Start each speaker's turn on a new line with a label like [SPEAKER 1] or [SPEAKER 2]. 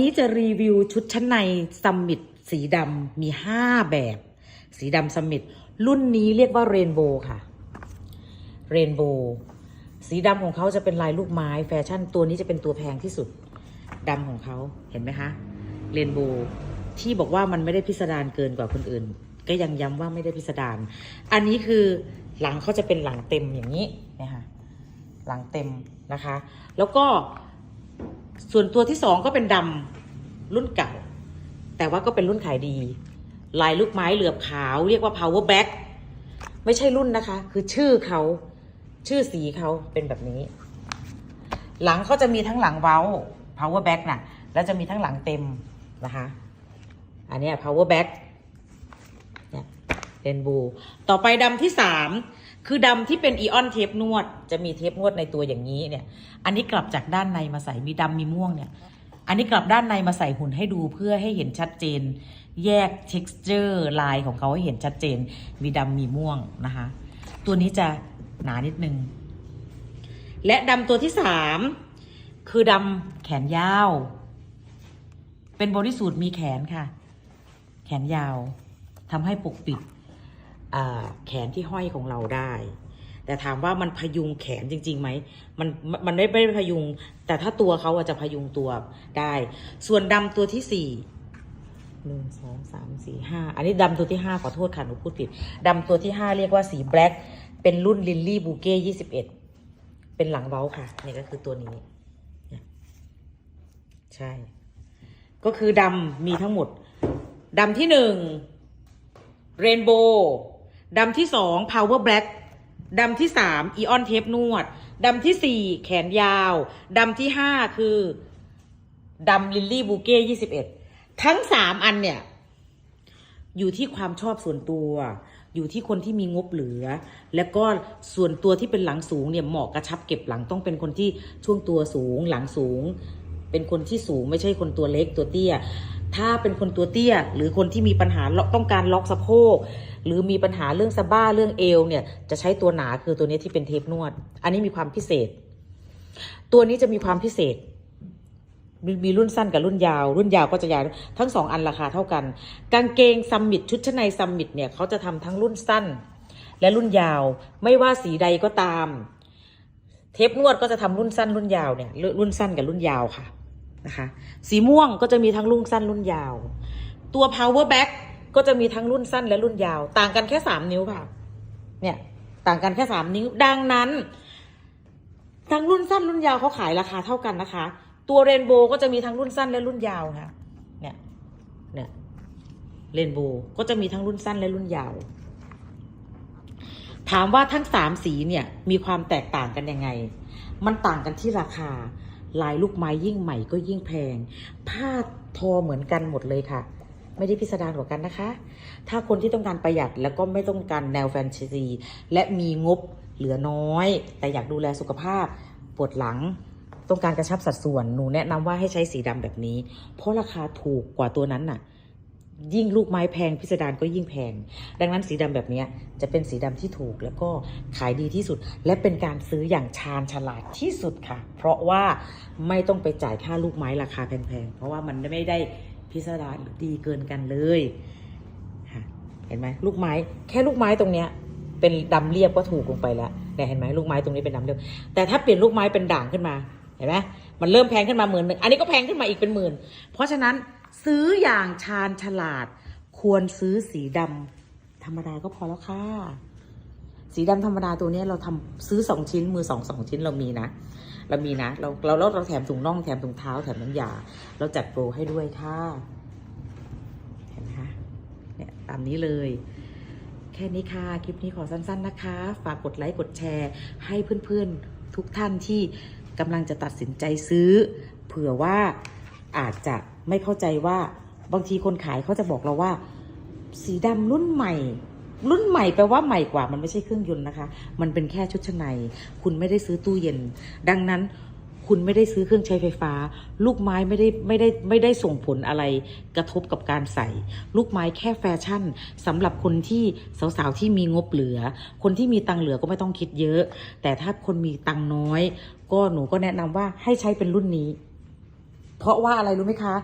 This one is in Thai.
[SPEAKER 1] นี้จะรีวิวชุดชั้นในซัมมิตสีดำมี 5 แบบ สีดำซัมมิตรุ่นนี้เรียกว่าเรนโบว์ค่ะเรนโบว์สีดำของเขาจะเป็นลายลูกไม้แฟชั่นตัวนี้จะเป็นตัวแพงที่สุดดำของเขาเห็นไหมคะเรนโบว์ที่บอกว่ามันไม่ได้พิสดารเกินกว่าคนอื่น ก็ยังย้ำว่าไม่ได้พิสดารอันนี้คือหลังเขาจะเป็นหลังเต็มอย่างนี้นะคะหลังเต็มนะคะ แล้วก็ ส่วนตัวที่สองก็เป็นดำรุ่นเก่า แต่ว่าก็เป็นรุ่นขายดี ลายลูกไม้เหลือบขาวเรียกว่า power back ไม่ใช่รุ่นนะคะ คือชื่อเขาชื่อสีเขาเป็นแบบนี้ หลังเขาจะมีทั้งหลังเว้า power back น่ะ แล้วจะมีทั้งหลังเต็มนะคะ อันนี้ power back เรนบูต่อไปดำที่สามคือดำที่เป็นอีออนเทปนวด จะมีเทปนวดในตัวอย่างนี้เนี่ย อันนี้กลับจากด้านในมาใส่มีดำมีม่วงเนี่ย อันนี้กลับด้านในมาใส่หุ่นให้ดูเพื่อให้เห็นชัดเจน แยก texture ลายของเขาให้เห็นชัดเจน มีดำมีม่วงนะคะ ตัวนี้จะหนานิดนึง และดำตัวที่สามคือดำแขนยาว เป็นบริสูทมีแขนค่ะ แขนยาวทำให้ปกปิด แขนที่ห้อยของเราได้ แต่ถามว่ามันพยุงแขนจริงๆไหมมันมันไม่ไม่ได้พยุง แต่ถ้าตัวเขาอะจะพยุงตัวได้ ส่วนดำตัวที่สี่หนึ่งสองสามสี่ห้าอันนี้ดำตัวที่ห้าขอโทษค่ะหนูพูดผิดดำตัวที่ห้าเรียกว่าสีแบล็กเป็นรุ่นลิลลี่บูเก้ยี่สิบเอ็ดเป็นหลังเว้าค่ะนี่ก็คือตัวนี้ใช่ ก็คือดำมีทั้งหมดดำที่หนึ่งเรนโบว์ ดำที่สองพาวเวอร์แบล็กดำที่สามอีออนเทปนวด ดำที่สี่แขนยาว ดำที่ห้าคือดำลิลลี่บูเก้ยี่สิบเอ็ดทั้งสามอันเนี่ย อยู่ที่ความชอบส่วนตัว อยู่ที่คนที่มีงบเหลือ แล้วก็ส่วนตัวที่เป็นหลังสูงเนี่ยเหมาะกระชับเก็บหลังต้องเป็นคนที่ช่วงตัวสูงหลังสูง เป็นคนที่สูงไม่ใช่คนตัวเล็กตัวเตี้ย ถ้าเป็นคนตัวเตี้ย หรือคนที่มีปัญหาล็อกต้องการล็อกสะโพกหรือมีปัญหาเรื่องสะบ้าเรื่องเอวเนี่ยจะใช้ตัวหนาคือตัวนี้ที่เป็นเทปนวด อันนี้มีความพิเศษ ตัวนี้จะมีความพิเศษมีมีรุ่นสั้นกับรุ่นยาว รุ่นยาวก็จะยาวทั้งสองอันราคาเท่ากัน กางเกงซัมมิตชุดชั้นในซัมมิตเนี่ยเขาจะทำทั้งรุ่นสั้น และรุ่นยาวไม่ว่าสีใดก็ตาม เทปนวดก็จะทำรุ่นสั้นรุ่นยาวเนี่ยรุ่นสั้นกับรุ่นยาวค่ะ นะคะ สีม่วงก็จะมีทั้งรุ่นสั้นรุ่นยาว ตัว power back ก็จะมีทั้งรุ่นสั้นและรุ่นยาว ต่างกันแค่สามนิ้วค่ะ เนี่ย ต่างกันแค่สามนิ้ว ดังนั้น ทั้งรุ่นสั้นรุ่นยาวเขาขายราคาเท่ากันนะคะ ตัวเรนโบว์ก็จะมีทั้งรุ่นสั้นและรุ่นยาวค่ะ เนี่ย เนี่ยเรนโบว์ก็จะมีทั้งรุ่นสั้นและรุ่นยาว ถามว่าทั้งสามสีเนี่ย มีความแตกต่างกันยังไง มันต่างกันที่ราคา ลายลูกไม้ยิ่งใหม่ก็ยิ่งแพง ผ้าทอเหมือนกันหมดเลยค่ะ ไม่ได้พิสดารกว่ากันนะคะ ถ้าคนที่ต้องการประหยัดแล้วก็ไม่ต้องการแนวแฟนซี และมีงบเหลือน้อย แต่อยากดูแลสุขภาพปวดหลังต้องการกระชับสัดส่วน หนูแนะนำว่าให้ใช้สีดำแบบนี้ เพราะราคาถูกกว่าตัวนั้นน่ะ ยิ่งลูกไม้แพงพิสดารก็ยิ่งแพง ดังนั้นสีดำแบบนี้จะเป็นสีดำที่ถูกแล้วก็ขายดีที่สุด และเป็นการซื้ออย่างชาญฉลาดที่สุดค่ะ เพราะว่าไม่ต้องไปจ่ายค่าลูกไม้ราคาแพงๆ เพราะว่ามันไม่ได้พิสดารหรือดีเกินกันเลยเห็นไหมลูกไม้แค่ลูกไม้ตรงเนี้ยเป็นดำเรียบก็ถูกลงไปแล้วเนี่ยเห็นไหมลูกไม้ตรงนี้เป็นดำเรียบแต่ถ้าเปลี่ยนลูกไม้เป็นด่างขึ้นมาเห็นไหมมันเริ่มแพงขึ้นมาหมื่นหนึ่งอันนี้ก็แพงขึ้นมาอีกเป็นหมื่น เพราะฉะนั้น ซื้ออย่างชาญฉลาด ควรซื้อสีดำธรรมดาก็พอแล้วค่ะ สีดำธรรมดาตัวนี้เราทำซื้อสองชิ้นมือสองสองชิ้นเรามีนะ เรามีนะเราเราเราเราแถมถุงน่องแถมถุงเท้าแถมน้ำยา เราจัดโปรให้ด้วยค่ะเห็นไหมคะเนี่ยตามนี้เลยแค่นี้ค่ะ คลิปนี้ขอสั้น ๆ นะคะ ฝากกดไลค์ กดแชร์ ให้เพื่อน ๆ ทุกท่านที่กำลังจะตัดสินใจซื้อ เผื่อว่าอาจจะ ไม่เข้าใจว่าบางทีคนขายเขาจะบอกเราว่า สีดำรุ่นใหม่ รุ่นใหม่แปลว่าใหม่กว่ามันไม่ใช่เครื่องยนต์นะคะ มันเป็นแค่ชุดชั้นใน คุณไม่ได้ซื้อตู้เย็น ดังนั้นคุณไม่ได้ซื้อเครื่องใช้ไฟฟ้า ลูกไม้ไม่ได้ไม่ได้ไม่ได้ส่งผลอะไรกระทบกับการใส่ ลูกไม้แค่แฟชั่นสำหรับคนที่สาวๆที่มีงบเหลือ คนที่มีตังเหลือก็ไม่ต้องคิดเยอะ แต่ถ้าคนมีตังน้อย ก็หนูก็แนะนำว่าให้ใช้เป็นรุ่นนี้ เพราะว่าอะไรรู้ไหมคะ